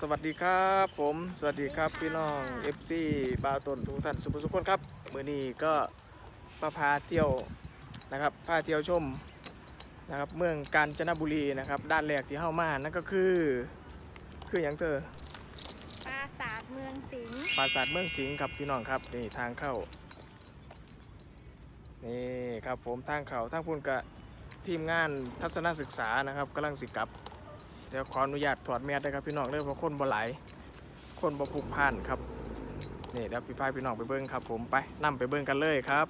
สวัสดีครับผมสวัสดีครับพี่น้อง FC บาวตนทุกท่านสุภสุขคนครับมือนี้ก็มาพาเที่ยวนะครับพาเที่ยวชมนะครับเมืองกาญจนบุรีนะครับ ด้านแรกที่เข้ามานั่นก็คือ คืออย่างเธอปราสาทเมืองสิงห์ปราสาทเมืองสิงห์ครับพี่น้องครับนี่ทางเข้านี่ครับผมทางเข้าทางพุ่นกะทีมงานทัศนศึกษานะครับกำลังสิกลับเดี๋ยวขออนุญาตถอดแมสด้วยครับพี่น้องเรื่อเพราะคนบ่หลคนบ่ผูกพันครับนี่เดี๋ยวพี่พายพี่น้องไปเบิ้งครับ ผมไปนํไปเบิ้งกันเลยครับ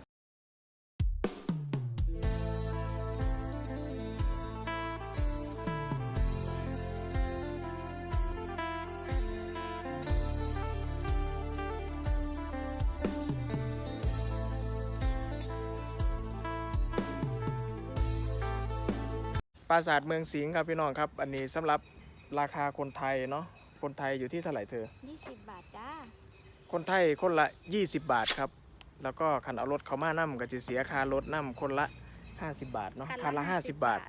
ราสาทเมืองสิงห์ครับพี่น้องครับ อันนี้สำหรับราคาคนไทยเนาะคนไทยอยู่ที่เท่าไหร่เธอ 20 บาทจ้า คนไทยคนละ 20 บาทครับ แล้วก็คันเอารถเขามานํก็จะเสียค่ารถนํคนละ 50 บาทเนาะคันละ 50 บาท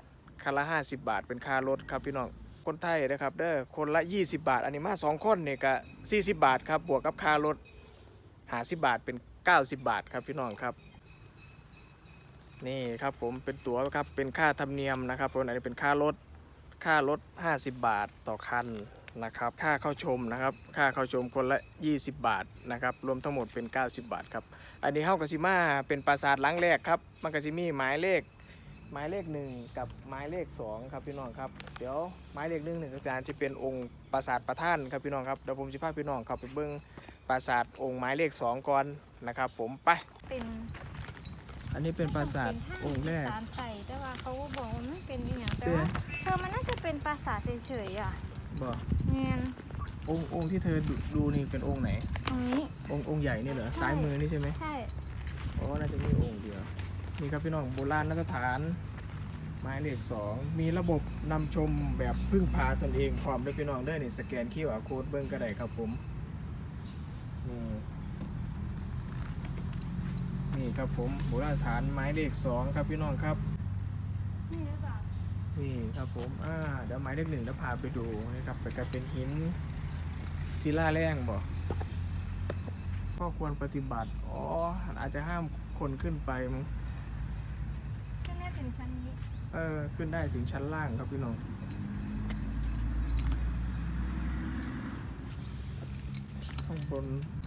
คันละ 50 บาทเป็นค่ารถครับพี่น้องคนไทยนะครับเด้อคนละ 20 บาท อันนี้มาสองคนเนี่ยก็40 บาทครับบวกกับค่ารถ50 บาทเป็น 90 บาทครับพี่น้องครับ นี่ครับผมเป็นตั๋วครับเป็นค่าธรรมเนียมนะครับผมอันนี้เป็นค่ารถค่ารถ 50 บาทต่อคันนะครับ ค่าเข้าชมนะครับ ค่าเข้าชมคนละ 20 บาทนะครับ รวมทั้งหมดเป็น 90 บาทครับ อันนี้เฮากะสิมาเป็นปราสาทหลังแรกครับมันก็สิมีหมายเลข หมายเลขหนึ่งกับหมายเลขสองครับพี่น้องครับ เดี๋ยวหมายเลขหนึ่งหนึ่งอาจารย์จะเป็นองค์ปราสาทประท่านครับพี่น้องครับ เดี๋ยวผมจะพาพี่น้องเข้าไปเบิ้งปราสาทองค์หมายเลขสองก่อนนะครับ ผมไป เป็น อันนี้เป็นปราสาทองค์แรก สารไต่แต่ว่าเขาก็บอกว่ามันเป็นอหย่างแต่เอ๊ะว่าเธอมันน่าจะเป็นปราสาทเฉยๆอะบอกเงียนองค์องค์ที่เธอดูดูนี่เป็นองค์ไหน ตรงนี้ องค์องค์ใหญ่นี่เหรอ ใช่ ซ้ายมือนี่ใช่ไหมใช่อ๋อน่าจะมีองค์เดียว นี่ครับพี่น้องโบราณสถานหมายเลขสอง มีระบบนำชมแบบพึ่งพาตนเองพร้อมด้วยพี่น้องเด้อนี่สแกนคิวอาโค้ดเบิ้งก็ได้ครับผมนี่นี่ ครับผมโบราณสถานหมายเลขสองครับพี่น้องครับนี่หรือเปล่านี่ครับผมอ่าเดี๋ยวหมายเลขหนึ่งจะพาไปดูนะครับไปกันเป็นหินศิลาแรงบอกข้อควรปฏิบัติ อ๋อ อาจจะห้ามคนขึ้นไปมั้งก็น่าถึงชั้นนี้ เออ ขึ้นได้ถึงชั้นล่างครับพี่น้องข้างบนผม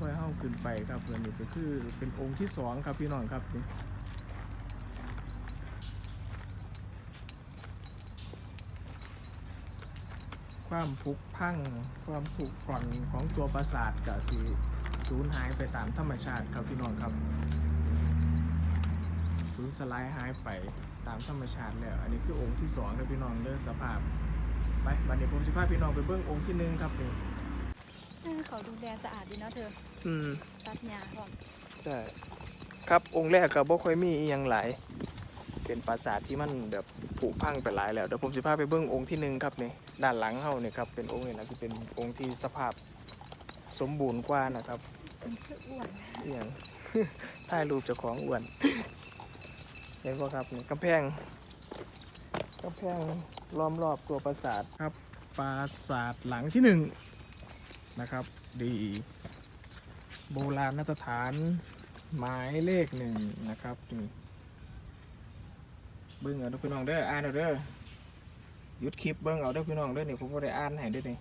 ค่อยห้องขึ้นไปครับเพื่อนนี่ก็คือเป็นองค์ที่สองครับพี่น้องครับนี่ความผุพังความผุกร่อนของตัวปราสาทกับสีสูญหายไปตามธรรมชาติครับพี่น้องครับสูญสลายหายไปตามธรรมชาติแล้ว อันนี้คือองค์ที่สองนะพี่น้องเลิกสภาพไปบัดนี้ผมจะพาพี่น้องไปเบิ้ององค์ที่หนึ่งครับนี่ เออเขาดูแลสะอาดดีเนาะเธอ อืมตัดหญ้าก่อนใช่ครับองค์แรกก็บ่ค่อยมีอีหยังหลายเป็นปราสาทที่มันแบบผุพังไปหลายแล้วเดี๋ยวผมจะพาไปเบิ้งองค์ที่หนึ่งครับนี่ด้านหลังเฮานี่ครับเป็นองค์นี่นะที่เป็นองค์ที่สภาพสมบูรณ์กว่านะครับฉันคืออ้วนอหย่าง ถ่ายรูปเจ้าของอ้วนเห็นป่ะครับนี่กำแพงกำแพงล้อมรอบตัวปราสาทครับปราสาทหลังที่หนึ่งนะครับ ดี โบราณสถานหมายเลขหนึ่งนะครับนี่เบิ้งเอาเด้อพี่น้องเด้ออ่านเอาเด้อหยุดคลิปเบิ้งเอาเด้อพี่น้องเด้อนี่ผมก็ได้อ่านให้ด้อนี่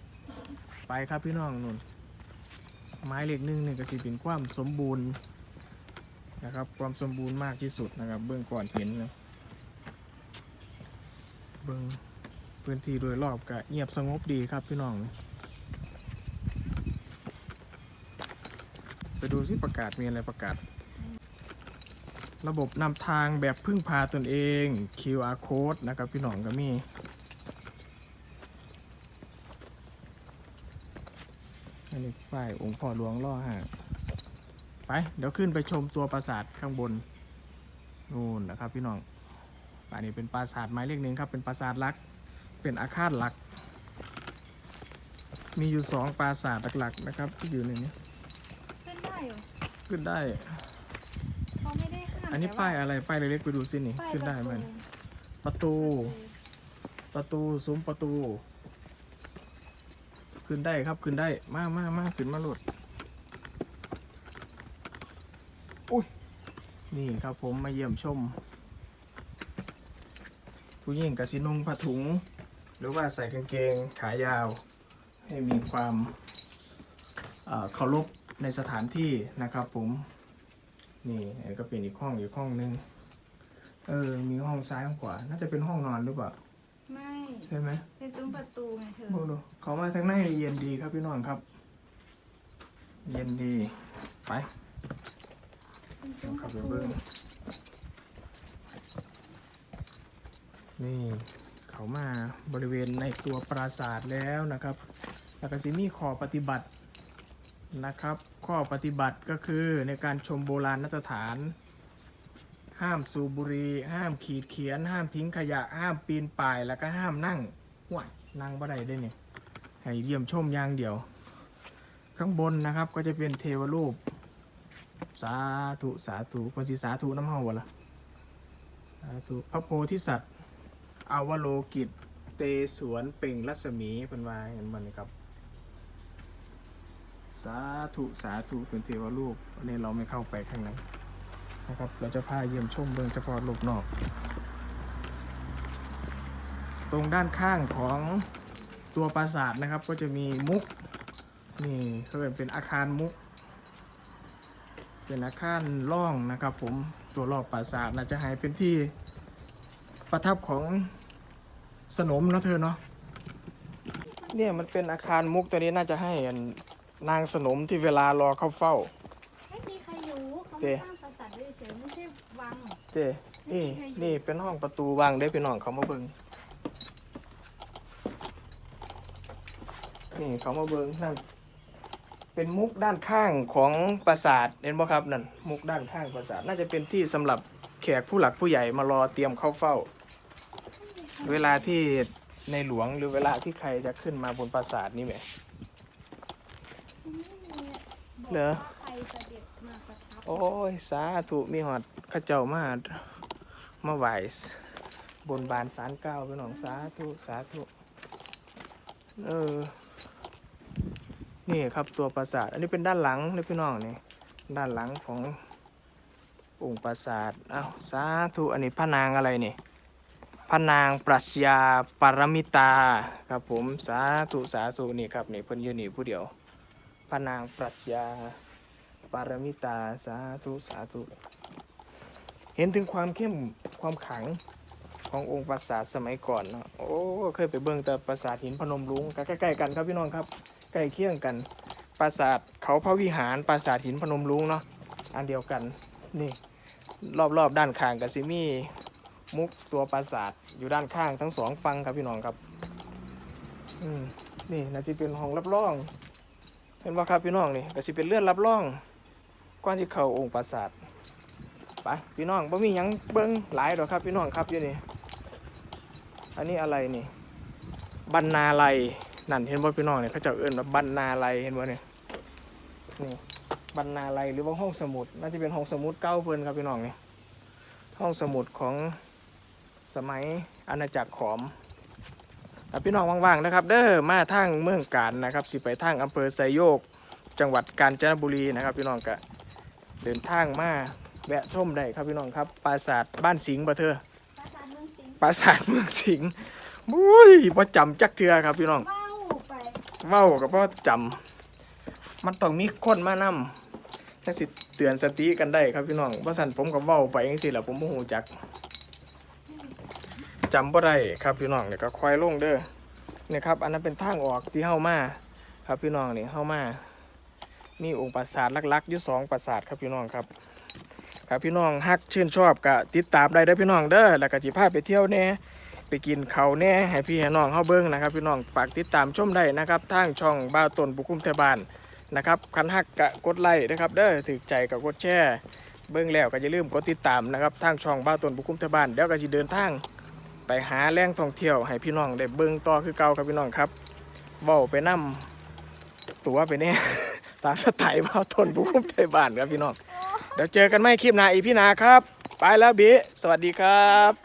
ไปครับพี่น้องนุ่นไม้เล็กหนึ่งเนี่ยก็จะเป็นความสมบูรณ์นะครับ ความสมบูรณ์มากที่สุดนะครับ เบื้องก่อนเห็นนะเบื้องพื้นที่โดยรอบก็เงียบสงบดีครับพี่น้อง ไปดูสิประกาศมีอะไรประกาศ ระบบนำทางแบบพึ่งพาตนเอง QR code นะครับพี่น้องก็มีอันนี้ป้ายองค์พ่อหลวงล่อห่างไป เดี๋ยวขึ้นไปชมตัวปราสาทข้างบนนู่นนะครับพี่น้องอันนี้เป็นปราสาทหมายเลขหนึ่งครับ เป็นปราสาทหลัก เป็นอาคารหลัก มีอยู่สองปราสาทหลักๆนะครับ ที่อยู่ในนี้ ขึ้นได้เหรอขึ้นได้ เขาไม่ได้ห้ามอันนี้แต่ป้าว่ยอะไร ป้ายเล็กๆไปดูสินี่ ป้ายขึ้นได้ไหมประตู ประตูประตูซุ้มประตู ขึ้นได้ครับ ขึ้นได้ มามามาขึ้นมาโหลดอุ้ย นี่ครับผมมาเยี่ยมชม ผู้หญิงกสินุงผ้าถุง หรือว่าใส่กางเกงขายาว ให้มีความเอ่อเคารพ ในสถานที่นะครับผม นี่อันนก็เป็นอีกห้องอีกห้องนึง เออ มีห้องซ้ายห้องขวา น่าจะเป็นห้องนอนหรือเปล่า ไม่ใช่ไหมเป็นซุ้มประตูไงเธอโอ้โหเขามาทางในเย็นดีครับพี่น้องครับ เย็นดี ไปเป็นเดี๋ซุ้ยวมปเข้าระไปตูเบิ้งนี่เขามาบริเวณในตัวปราสาทแล้วนะครับแล้วก็สิมีข้อปฏิบัติ นะครับ ข้อปฏิบัติก็คือในการชมโบราณสถาน ห้ามสูบบุหรี่ห้ามขีดเขียน ห้ามทิ้งขยะ ห้ามปีนป่าย แล้วก็ห้ามนั่งห่วยนั่งบ่ได้ด้วยนี่ยให้เยี่ยมชมอย่างเดียว ข้างบนนะครับก็จะเป็นเทวรูป สาธุสาธุคนสิสาธุน้ำเฮาวะละสาธุพระโพธิสัตว์อวโลกิตเตสวนเป่งรัศมีเป็นวาเห็นมันนี่ครับ สาธุ สาธุ เป็นเทวรูปอันนี้เราไม่เข้าไปข้างในนะครับ เราจะพาเยี่ยมชมเบื้องเฉพาะรูปนอก ตรงด้านข้างของตัวปราสาทนะครับ ก็จะมีมุก นี่เขาเรียกเป็นอาคารมุก เป็นอาคารล่องนะครับ ผม ตัวรอบปราสาทน่าจะหายเป็นที่ประทับของสนมนะเธอเนาะเนี่ยมันเป็นอาคารมุกตัวนี้น่าจะให้ นนางสนมที่เวลารอเข้าเฝ้า ไม่มีใครอยู่เขาเจ๊ไม่สร้างปราสาทด้วยเฉยไม่ใช่วัง เจ้นี่นี่เป็นห้องประตูวางได้พี่น้องเขามาเบิงนี่เขามาเบิงนั่นเป็นมุกด้านข้างของปราสาทเห็นบ่ครับนั่นมุกด้านข้างปราสาทน่าจะเป็นที่สำหรับแขกผู้หลักผู้ใหญ่มารอเตรียมเข้าเฝ้า เวลาที่ในหลวงหรือเวลาที่ใครจะขึ้นมาบนปราสาทนี่ไหมไม่มีบอก เหรอโอ้ย สาธุมีหอดข้าเจ้ามา มาไหวบนบานสารเก้าไปหนองสาธุสาธุเออ นี่ครับตัวปราสาท อันนี้เป็นด้านหลังนี่พี่น้องนี่ด้านหลังขององค์ปราสาทอ้าวสาธุอันนี้พระนางอะไรนี่พระนางปรัชญาปรมิตาครับผมสาธุสาธุนี่ครับนี่เพิ่นยู่นี่ผู้เดียว พระนางปรัชญา ปารมิตา สาธุ สาธุ เห็นถึงความเข้มความขังขององค์ปราสาทสมัยก่อนเนาะโอ้เคยไปเบิ่งแต่ปราสาทหินพนมรุ้งใกล้ๆกันครับพี่น้องครับใกล้เคียงกัน ปราสาทเขาพระวิหารปราสาทหินพนมรุ้งเนาะอันเดียวกันนี่รอบๆด้านข้างก็สิมี่มุกตัวปราสาทอยู่ด้านข้างทั้งสองฝั่งครับพี่น้องครับ อืมนี่น่าจะเป็นห้องรับรอง เห็นว่ครับพี่น้องนี่ก็สิเป็นเลื่อนรับรองก่อนที่เข้าองค์ปราสาทไปพี่น้องบ่มีหยังเบิ่งหลายดอกครับพี่น้องครับอยู่นี่อันนี้อะไรนี่บรรณาลัยนั่นเห็นว่พี่น้องเนี่ยเขาจะเอิ้นว่าบรรณาลัยเห็นบ่เนี่ยนี่บรรณาลัยหรือว่าห้องสมุดน่าจะเป็นห้องสมุดเก่าเพิ่นครับพี่น้องนี่ห้องสมุดของสมัยอาณาจักรขอม พี่น้องว่างๆนะครับ เด้อมาทางเมืองกาญนะครับ สิไปทางอำเภอไซโยก จังหวัดกาญจนบุรีนะครับ พี่น้องก็เดินทางมาแวะชมได้ครับพี่น้องครับปราสาทบ้านสิงห์บ่เธอปราสาทเมืองสิงห์ปราสาทเมืองสิงห์มุ้ยบ่จำจักเทือครับพี่น้องว้าวไปเว้ากับพ่อจำมันต้องมีคนมานำจังสิเตือนสติกันได้ครับพี่น้องว่าสั่นผมก็เว้าไปจังซี่แหละผมบ่ฮู้จัก จำบ่ได้ครับพี่น้องเนี่ยก็คอยลงเด้อเนี่ยครับ อันนั้นเป็นทางออกที่เฮามาครับพี่น้องนี่เฮามานี่องค์ปราสาทลักๆยู่สองปราสาทครับพี่น้องครับครับพี่น้องฮักชื่นชอบก็ติดตามได้เด้อพี่น้องเด้อแล้วก็สิพาไปเที่ยวแน่ไปกินเขาแน่ให้พี่ให้น้องเฮาเบิ่งนะครับ พี่น้องฝากติดตามชมได้นะครับทางช่องบ้าต้นบุกุมเทบานนะครับคันฮักกะกดไลค์นะครับเด้อถึกใจก็กดแชร์เบิ่งแล้วก็อย่าลืมกดติดตามนะครับทางช่องบ้าต้นบุกุมเทบานเดี๋ยวก็สิเดินทาง ไปหาแหล่งท่องเที่ยวให้พี่น้องได้เบิ่งต่อคือเก่าครับพี่น้องครับเว้าไปนํตัวไปเนี่ยตามสไตล์บ้าวต้นบุกุมไทบานครับพี่น้องเดี๋ยวเจอกันไม่คลิปหน้าอีพี่นาครับ ไปแล้วบิสวัสดีครับ